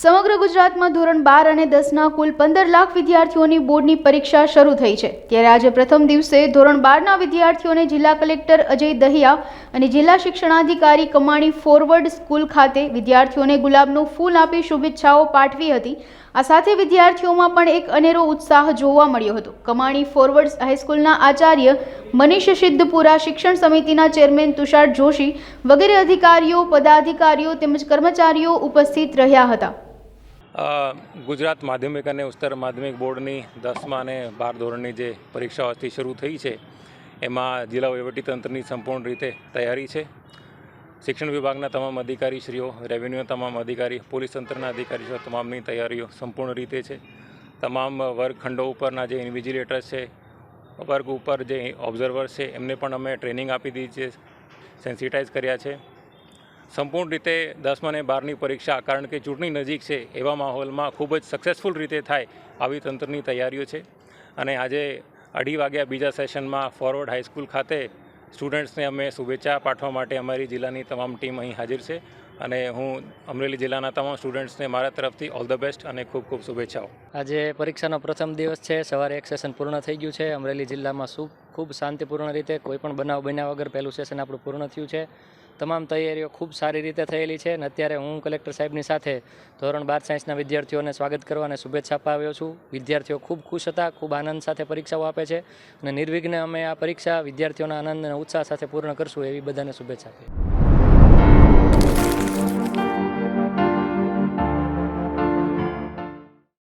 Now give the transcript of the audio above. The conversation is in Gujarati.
સમગ્ર ગુજરાતમાં ધોરણ બાર અને દસના કુલ પંદર લાખ વિદ્યાર્થીઓની બોર્ડની પરીક્ષા શરૂ થઈ છે. ત્યારે આજે પ્રથમ દિવસે ધોરણ બારના વિદ્યાર્થીઓને જિલ્લા કલેક્ટર અજય દહિયા અને જિલ્લા શિક્ષણાધિકારી કમાણી ફોરવર્ડ સ્કૂલ ખાતે વિદ્યાર્થીઓને ગુલાબનું ફૂલ આપી શુભેચ્છાઓ પાઠવી હતી. આ સાથે વિદ્યાર્થીઓમાં પણ એક અનેરો ઉત્સાહ જોવા મળ્યો હતો. કમાણી ફોરવર્ડ હાઈસ્કૂલના આચાર્ય મનીષ સિદ્ધપુરા, શિક્ષણ સમિતિના ચેરમેન તુષાર જોશી વગેરે અધિકારીઓ, પદાધિકારીઓ તેમજ કર્મચારીઓ ઉપસ્થિત રહ્યા હતા. ગુજરાત માધ્યમિક અને ઉચ્ચતર માધ્યમિક બોર્ડની દસમા અને બાર ધોરણની જે પરીક્ષાઓ આજથી શરૂ થઈ છે, એમાં જિલ્લા વહીવટીતંત્રની સંપૂર્ણ રીતે તૈયારી છે. શિક્ષણ વિભાગના તમામ અધિકારીશ્રીઓ રેવન્યુના તમામ અધિકારી, પોલીસ તંત્રના અધિકારીઓ તમામની તૈયારીઓ સંપૂર્ણ રીતે છે. તમામ વર્ગખંડો ઉપરના જે ઇન્વિજિલેટર્સ છે, વર્ગ ઉપર જે ઓબ્ઝર્વર છે, એમને પણ અમે ટ્રેનિંગ આપી દીધી છે, સેન્સિટાઇઝ કર્યા છે. સંપૂર્ણ રીતે દસમા અને બારની પરીક્ષા, કારણ કે ચૂંટણી નજીક છે, એવા માહોલમાં ખૂબ જ સક્સેસફુલ રીતે થાય આવી તંત્રની તૈયારીઓ છે. અને આજે અઢી વાગ્યા બીજા સેશનમાં ફોરવર્ડ હાઈસ્કૂલ ખાતે સ્ટુડન્ટ્સને અમે શુભેચ્છા પાઠવા માટે અમારી જિલ્લાની તમામ ટીમ અહીં હાજર છે. અને હું અમરેલી જિલ્લાના તમામ સ્ટુડન્ટ્સને મારા તરફથી ઓલ ધ બેસ્ટ અને ખૂબ ખૂબ શુભેચ્છાઓ. આજે પરીક્ષાનો પ્રથમ દિવસ છે, સવારે એક સેશન પૂર્ણ થઈ ગયું છે. અમરેલી જિલ્લામાં શું ખૂબ શાંતિપૂર્ણ રીતે કોઈ પણ બનાવ બન્યા વગર પહેલું સેશન આપણું પૂર્ણ થયું છે. તમામ તૈયારીઓ ખૂબ સારી રીતે થયેલી છે અને અત્યારે હું કલેક્ટર સાહેબની સાથે ધોરણ બાર સાયન્સના વિદ્યાર્થીઓને સ્વાગત કરવા અને શુભેચ્છા આપવા આવ્યો છું. વિદ્યાર્થીઓ ખૂબ ખુશ હતા, ખૂબ આનંદ સાથે પરીક્ષાઓ આપે છે અને નિર્વિઘ્ને અમે આ પરીક્ષા વિદ્યાર્થીઓના આનંદ અને ઉત્સાહ સાથે પૂર્ણ કરશું એવી બધાને શુભેચ્છા આપી